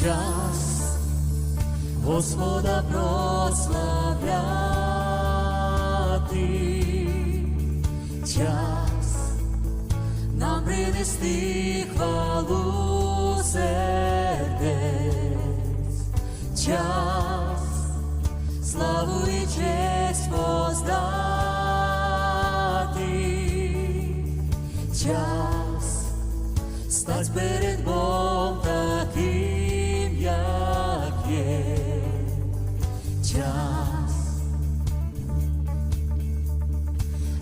час. Господа прославляти, час нам принести хвалу сердець, час славу і честь воздати, час стать перед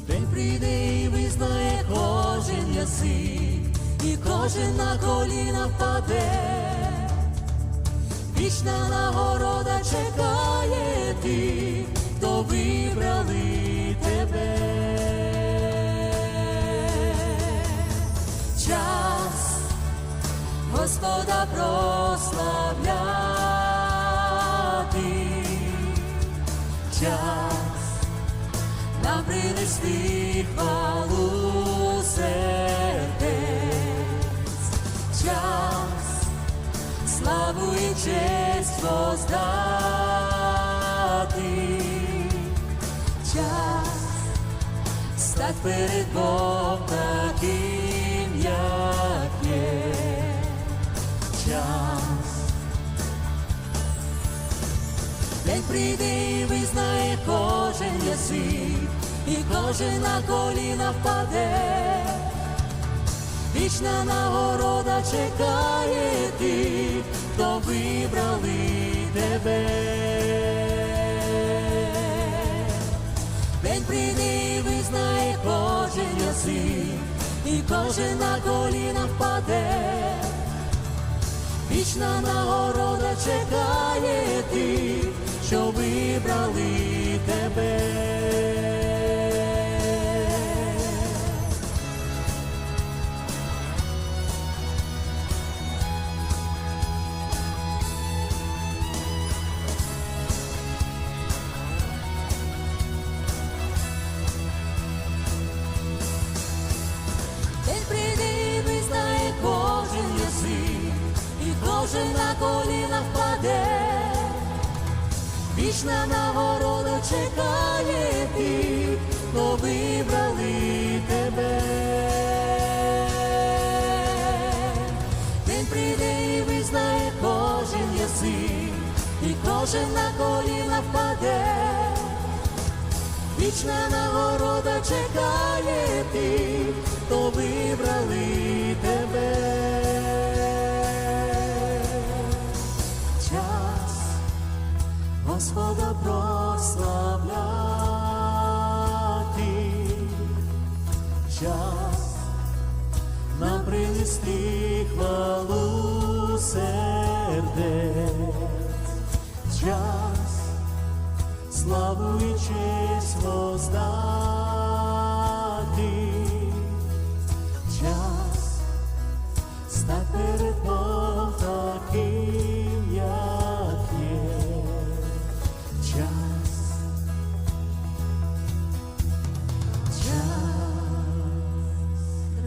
День прийде і визнає кожен язик, і кожен на коліна впаде. Вічна нагорода чекає тих, хто вибрали тебе. Час Господа прославляти, час принести хвалу час славу і честь воздати, час стать перед Богом таким, час. День прийде і визнає кожен язик, і кожен на коліна впаде. Вічна нагорода чекає тих, хто вибрали тебе. День прийде і визнає кожен язик, і кожен на коліна впаде. Вічна нагорода чекає Вічна нагорода чекає тих, хто вибрали тебе. День прийде і визнає кожен язик, і кожен на коліна впаде. Вічна нагорода чекає тих, Господа прославляти, час нам принести хвалу сердець, час славу і честь